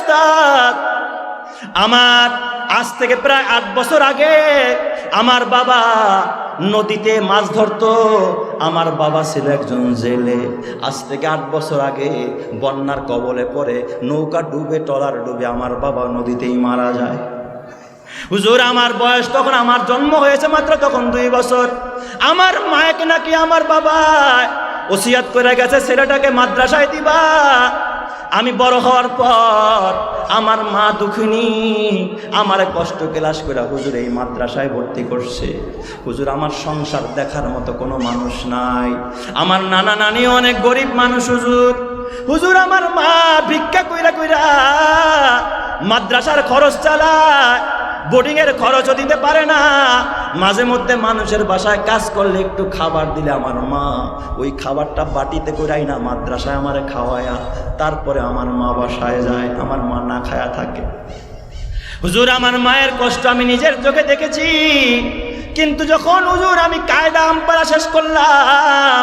উস্তাদ আমার আজ থেকে প্রায় আট বছর আগে আমার বাবা নদীতে মাছ ধরতো। আমার বাবা ছিল একজন জেলে। আজ থেকে আট বছর আগে বন্যার কবলে পড়ে নৌকা ডুবে, টলার ডুবে আমার বাবা নদীতেই মারা যায়। হুজুর, আমার বয়স তখন আমার জন্ম হয়েছে মাত্র তখন দুই বছর। আমার মায়কে নাকি আমার বাবা ওসিয়াত করে গেছে, ছেলেটাকে মাদ্রাসায় দিবা। আমি বড় হওয়ার পর আমার মা দুঃখিনী আমার কষ্ট ক্লাস করে হুজুর এই মাদ্রাসায় ভর্তি করছে। হুজুর, আমার সংসার দেখার মতো কোনো মানুষ নাই। আমার নানা নানি অনেক গরিব মানুষ হুজুর। হুজুর, আমার মা ভিক্ষা কইরা কইরা মাদ্রাসার খরচ চালায় বোর্ডিং এর খরচও দিতে পারে না। মাঝে মধ্যে মানুষের বাসায় কাজ করলে একটু খাবার দিলে আমার মা, ওই খাবারটা বাটিতে করাই না, মাদ্রাসায় আমারে খাওয়ায়া তারপরে আমার মা বাসায় যায়, আমার মা না খায়া থাকে। হুজুর, আমার মায়ের কষ্ট আমি নিজের চোখে দেখেছি, কিন্তু যখন হুজুর আমি কায়দা আমপারা শেষ করলাম,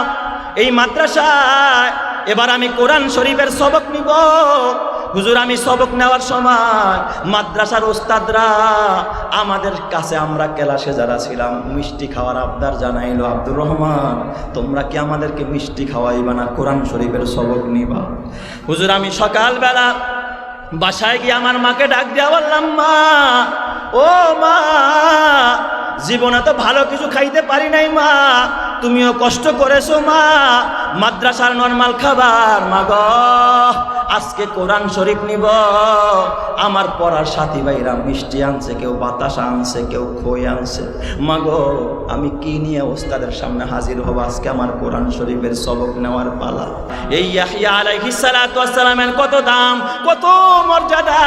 এই মাদ্রাসায় এবার আমি কোরআন শরীফের সবক নিব হুজুর, আমি সবক নেওয়ার সময় মাদ্রাসার ওস্তাদরা আমাদের কাছে, আমরা ক্লাসে যারা ছিলাম, মিষ্টি খাওয়ার আবদার জানাইলো, আব্দুর রহমান, তোমরা কি আমাদেরকে মিষ্টি খাওয়াইবা না? কোরআন শরীফের সবক নিবা? হুজুর, আমি সকালবেলা বাসায় গিয়ে আমার মাকে ডাক দিয়া বললাম, মা, ও মা, জীবনে তো ভালো কিছু খাইতে পারি নাই, মা। তুমিও কষ্ট করেছ, মা। মাদ্রাসার নর্মাল খাবার, মা গ। আজকে কোরআন শরীফ নিব। আমার পড়ার সাথী ভাইরা মিষ্টি আনছে, কেউ বাতাস আনছে, কেউ খই আনছে। মা গো, আমি কি নিয়ে ওস্তাদের সামনে হাজির হব? আজকে আমার কোরআন শরীফের সবক নেওয়ার পালা। এই ইয়াহিয়া কত দাম, কত মর্যাদা।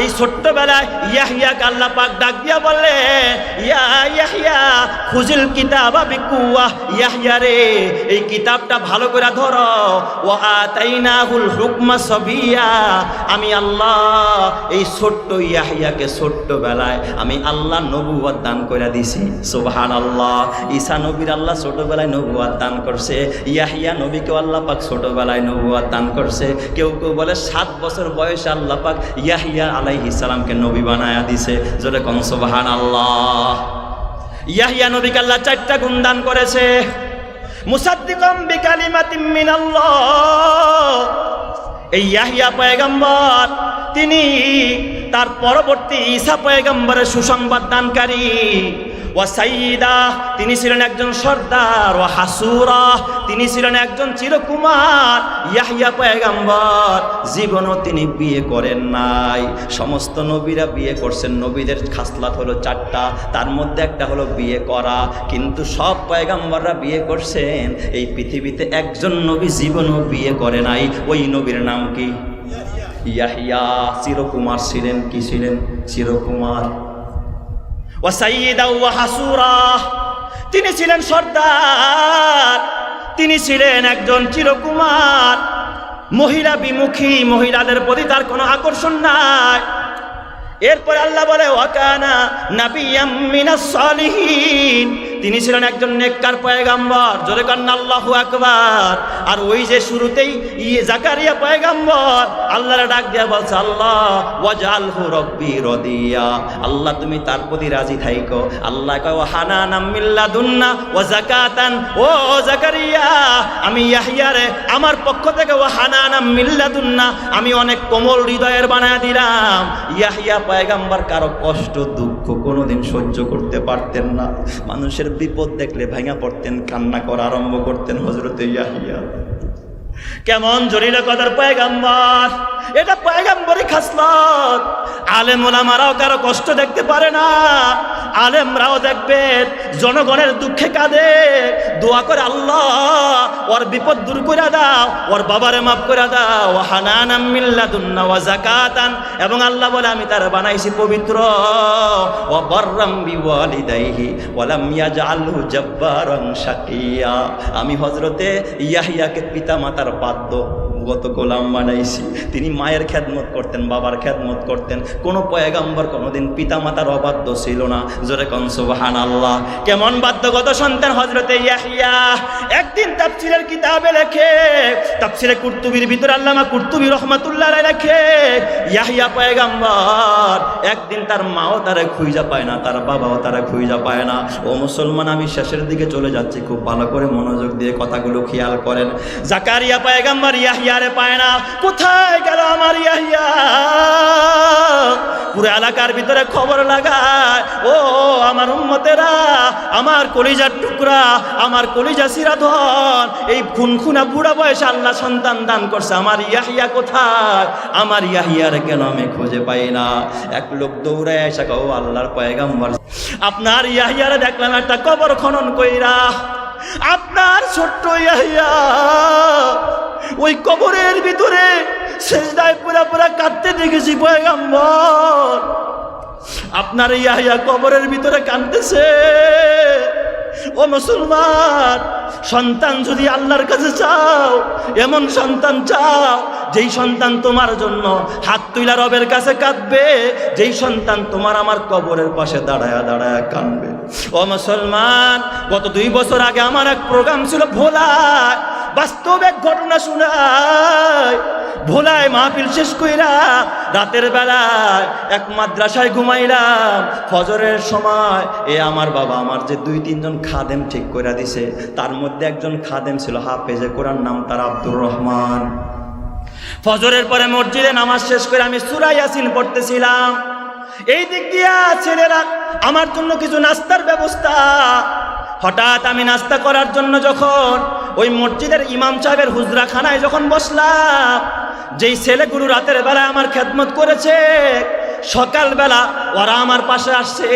এই ছোট্টবেলায় ইয়াহিয়াকে আল্লাহ পাক ডাক দিয়া বললে ইয়া ইয়াহিয়া, খুজিল কিতাবা বিকুয়া ইয়াহিয়া রে, এই কিতাবটা ভালো করে ধরো। ওয়া আতাইনাহুল হুকমা সবিয়া আমি আল্লাহ এই ছোট্ট ইয়াহিয়াকে ছোট্টবেলায় আমি আল্লাহ নবুয়াত দান করে দিছি। সুবহানাল্লাহ, ঈসা নবীর আল্লাহ ছোটবেলায় নবুয়াত দান করছে। ইয়াহিয়া নবীকে আল্লাহ পাক ছোটবেলায় নবুয়াত দান করছে। কেউ কেউ বলে সাত বছর বয়সে আল্লাহ পাক ইয়াহিয়া আলাইহিস সালামকে নবী বানায়া দিছে। জোরে কন সুবহানাল্লাহ। ইয়াহিয়া নবীকে আল্লাহ চারটা গুণ দান করেছে। মুসাদ্দিকম বিকালিমাতিম মিনাল্লাহ। এই ইয়াহিয়া পয়গম্বর, তিনি তার পরবর্তী ঈসা পয়গম্বরের সুসংবাদ দানকারী। ও সাইদা তিনি ছিলেন একজন সর্দার ও হাসুরা, তিনি ছিলেন একজন চিরকুমার ইয়াহিয়া পয়গম্বর। জীবনও তিনি বিয়ে করেন নাই। সমস্ত নবীরা বিয়ে করছেন। নবীদের খাসলাত হলো চারটা, তার মধ্যে একটা হলো বিয়ে করা। কিন্তু সব পয়গাম্বররা বিয়ে করছেন। এই পৃথিবীতে একজন নবী জীবনও বিয়ে করে নাই। ওই নবীর নাম কি? ইয়াহিয়া চিরকুমার ছিলেন, কি ছিলেন? চিরকুমার ও সাইয়িদা ওয়া হাসুরা তিনি ছিলেন সর্দার, তিনি ছিলেন একজন চিরকুমার। মহিলা বিমুখী, মহিলাদের প্রতি তার কোনো আকর্ষণ নাই। এরপর আল্লাহ বলে ওয়াকানা নাবিয়াম মিনাস সালিহিন। তিনি ছিলেন একজন নেককার পয়গাম্বর। জোরে আল্লাহু আকবার। আর ওই যে শুরুতেই ইয়ে জাকারিয়া পয়গাম্বর, আল্লাহর ডাক দিয়া বলছে, আল্লাহ, ওয়াজআলহু রব্বি রদিয়া। আল্লাহ, তুমি তার প্রতি রাজি থাইকো। আল্লাহ কয় হানানাম মিল্লাদুন্না ওয়া যাকাতান। ও জাকারিয়া, আমি ইয়াহিয়ারে আমার পক্ষ থেকে ও হানানাম মিল্লাদুন্না আমি অনেক কোমল হৃদয়ের বানায় দিলাম। ইয়াহিয়া পয়গাম্বর কারও কষ্ট, দুঃখ কোনোদিন সহ্য করতে পারতেন না। মানুষের বিপদ দেখলে ভেঙা পড়তেন, কান্না করা আরম্ভ করতেন হজরত ইয়াহিয়া। কেমন জরিলা কদার পয়গাম্বার? এটা পয়গাম্বরই খাসলত। আলেম ওলামারাও কারও কষ্ট দেখতে পারে না। আলেমরাও দেখবে, জনগণের দুঃখে কাঁদে। দোয়া করে আল্লাহ, ওর বিপদ দূর করে দাও, ওর বাবারে মাফ করে দাও। যাকাতান। এবং আল্লাহ বলে, আমি তার বানাইছি পবিত্র। আমি হযরতে ইয়াহিয়াকে পিতা মাতার অনুগত গোলাম বানাইছি। তিনি মায়ের খেদমত করতেন, বাবার খেদমত করতেন। কোনো পয়গাম্বর কোনোদিন পিতা মাতার অবাধ্য ছিল না। জোরে কনসুবাহান আল্লাহ কেমন বাধ্যগত সন্তান হজরতে ইয়াহিয়া একদিন তাফসিরের কিতাবে লেখে, তাফসিরে কুর্তুবির ভিতরে আল্লামা কুর্তুবি রহমাতুল্লাহ লেখে ইয়াহিয়া পয়গাম্বর, একদিন তার মাও তারা খুঁজা পায় না, তার বাবাও তারা খুঁজা পায় না। ও মুসলমান, আমি শেষের দিকে চলে যাচ্ছি, খুব ভালো করে মনোযোগ দিয়ে কথাগুলো খেয়াল করেন। জাকারিয়া পয়গাম্বর ইয়াহিয়ারে পায় না। কোথায় গেল আমার ইয়াহিয়া? পুরো এলাকার ভিতরে খবর লাগায়, ও, আমার উম্মতেরা, আমার কলিজার টুকরা, আমার কলিজা সিরাধন, এই খুন খুনখুনা বুড়া বয়সে আল্লাহ সন্তান দান করছে। আমার ইয়াহিয়া কোথায়? আমার ইয়াহিয়ার কেন আমি খুঁজে পাই না? এক লোক দৌড়ায় এসে ও আল্লাহর পয়গাম্বর, আপনার ইয়াহিয়ারে দেখলাম একটা কবর খনন কইরা, আপনার ছোট্ট ইয়াহিয়া ওই কবরের ভিতরে সেজদায় পুরা পুরা কাঁদতে দেখেছি, পয়গাম্বর। আপনার ইয়াহিয়া কবরের ভিতরে কাঁদতেছে। ও মুসলমান, সন্তান যদি আল্লাহর কাছে চাও, এমন সন্তান চাও, যেই সন্তান তোমার জন্য হাত তুইলা রবের কাছে কাঁদবে, যেই সন্তান তোমার আমার কবরের পাশে দাঁড়ায়া দাঁড়ায়া কাঁদবে। ও মুসলমান, গত দুই বছর আগে আমার এক প্রোগ্রাম ছিল ভোলায়। বাস্তব ঘটনা শোনায় ভোলায় মাহফিল শেষ কইরা রাতের বেলায় এক মাদ্রাসায় ঘুমাইলাম। ফজরের সময় এ আমার বাবা আমার যে দুই, তিনজন খাদেম ঠিক করে দিছে, তার মধ্যে একজন খাদেম ছিল হাফেজে কোরআন, নাম তার আব্দুর রহমান। ফজরের পরে মসজিদে নামাজ শেষ করে আমি সুরা ইয়াসিন পড়তেছিলাম। এই দিক দিয়া ছেলেরা, আমার জন্য কিছু নাস্তার ব্যবস্থা। হঠাৎ আমি নাস্তা করার জন্য যখন ওই মসজিদের ইমাম সাহেবের হুজরাখানায় যখন বসলাম, যেই ছেলেগুলো রাতের বেলায় আমার খেদমত করেছে, সকালবেলা ওরা আমার পাশে আসছে।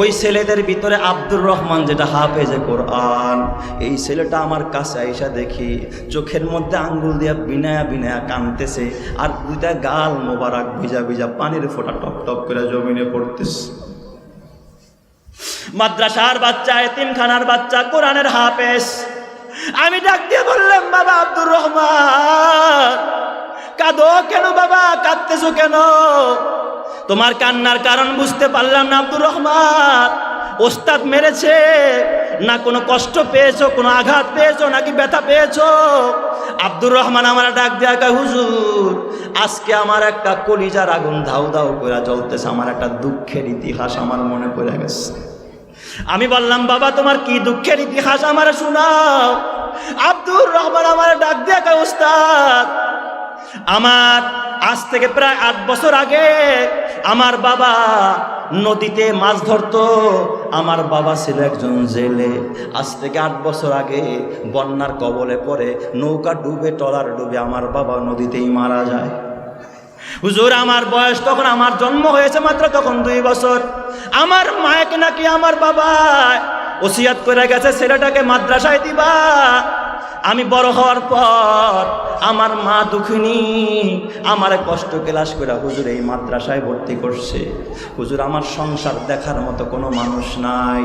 ওই ছেলেদের ভিতরে আব্দুর রহমান যেটা হাফেজে কোরআন। এই ছেলেটা আমার কাছে আইসা দেখি, চোখের মধ্যে আঙ্গুল দিয়া বিনায়া বিনায়া কানতেছে আর দুইটা গাল মোবারক ভিজা ভিজা পানির ফোঁটা টপ টপ করে জমিনে পড়তেছে। মাদ্রাসার বাচ্চা, এতিমখানার বাচ্চা, কোরআনের হাফেজ। আমি ডাক দিয়ে বললাম, বাবা আব্দুর রহমান, কাঁদো কেন বাবা? কাঁদতেছো কেন? তোমার কান্নার কারণ বুঝতে পারলাম না আব্দুর রহমান। ওস্তাদ মেরেছে, না কোনো কষ্ট পেয়েছ, কোনো আঘাত পেয়েছ, নাকি ব্যথা পেয়েছ? আব্দুর রহমান আমার ডাক দেয়া কয়, হুজুর, আজকে আমার একটা কলিজার আগুন ধাউ ধাউ করে জ্বলতেছে, আমার একটা দুঃখের ইতিহাস আমার মনে পড়ে গেছে। আমি বললাম, বাবা, তোমার কি দুঃখের ইতিহাস আমার শোনাও? আব্দুর রহমান আমার ডাক কয় উস্তাদ আমার আজ থেকে প্রায় আট বছর আগে আমার বাবা নদীতে মাছ ধরতো। আমার বাবা ছিল একজন জেলে। আজ থেকে আট বছর আগে বন্যার কবলে পড়ে নৌকা ডুবে, টলার ডুবে আমার বাবা নদীতেই মারা যায়। হুজুর, আমার বয়স তখন আমার জন্ম হয়েছে মাত্র তখন দুই বছর। আমার মায়কে নাকি আমার বাবা ওসিয়াত করে গেছে, ছেলেটাকে মাদ্রাসায় দিবা। আমি বড় হওয়ার পর আমার মা দুঃখিনী আমার কষ্ট ক্লাস করে হুজুর এই মাদ্রাসায় ভর্তি করছে। হুজুর, আমার সংসার দেখার মতো কোনো মানুষ নাই।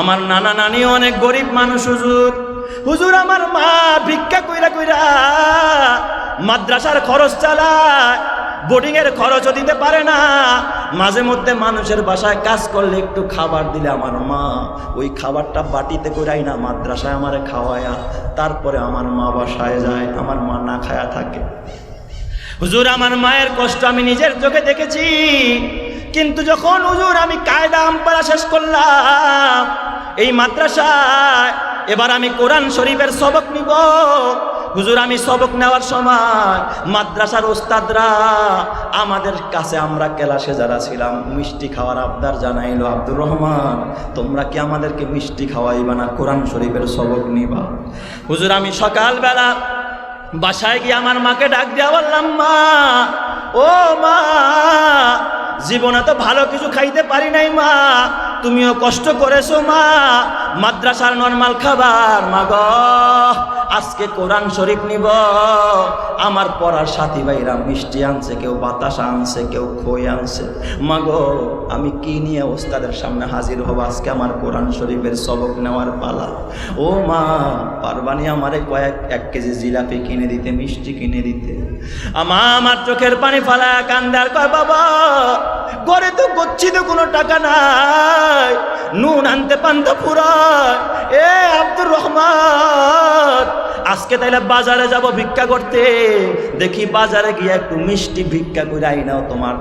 আমার নানা নানি অনেক গরিব মানুষ হুজুর। হুজুর, আমার মা ভিক্ষা কইরা কইরা মাদ্রাসার খরচ চালায়। বোর্ডিং এর খরচও দিতে পারে না। মাঝে মধ্যে মানুষের বাসায় কাজ করলে একটু খাবার দিলে আমার মা, ওই খাবারটা বাটিতে করাই না, মাদ্রাসায় আমারে খাওয়ায়া, তারপরে আমার মা বাসায় যায়, আমার মা না খায়া থাকে। হুজুর, আমার মায়ের কষ্ট আমি নিজের চোখে দেখেছি। কিন্তু যখন হুজুর আমি কায়দা আমপারা শেষ করলাম, এই মাদ্রাসায়, এবার আমি কোরআন শরীফের সবক নিব। হুজুর, আমি সবক নেওয়ার সময় মাদ্রাসার ওস্তাদরা আমাদের কাছে, আমরা ক্লাসে যারা ছিলাম, মিষ্টি খাওয়ার আবদার জানাইলো, আব্দুর রহমান, তোমরা কি আমাদেরকে মিষ্টি খাওয়াইবা না? কোরআন শরীফের সবক নিবা? হুজুর, আমি সকালবেলা বাসায় গিয়ে আমার মাকে ডাক দিয়া বললাম, মা, ও মা, জীবনে তো ভালো কিছু খাইতে পারি নাই, মা। তুমিও কষ্ট করেছ, মা। মাদ্রাসার নর্মাল খাবার, মা গো আজকে কোরআন শরীফ নিব। আমার পড়ার সাথী ভাইরা মিষ্টি আনছে, কেউ বাতাস আনছে, কেউ খই আনছে। মা গো আমি কি নিয়ে ওস্তাদের সামনে হাজির হব? আজকে আমার কোরআন শরীফের সবক নেওয়ার পালা। ও মা পারবানি আমারে কয়েক, এক কেজি জিলাপি কিনে দিতে, মিষ্টি কিনে দিতে? আমা, আমার চোখের পানি ফালা, কান্দার কয়, বাবা, ঘরে তো করছি তো কোনো টাকা নাই। নুন আনতে পান তো ফুরায় এ আব্দুর রহমান, আজকে তাইলে বাজারে যাব ভিক্ষা করতে। দেখি বাজারে গিয়ে একটু মিষ্টি ভিক্ষা করে আই নাও তোমার।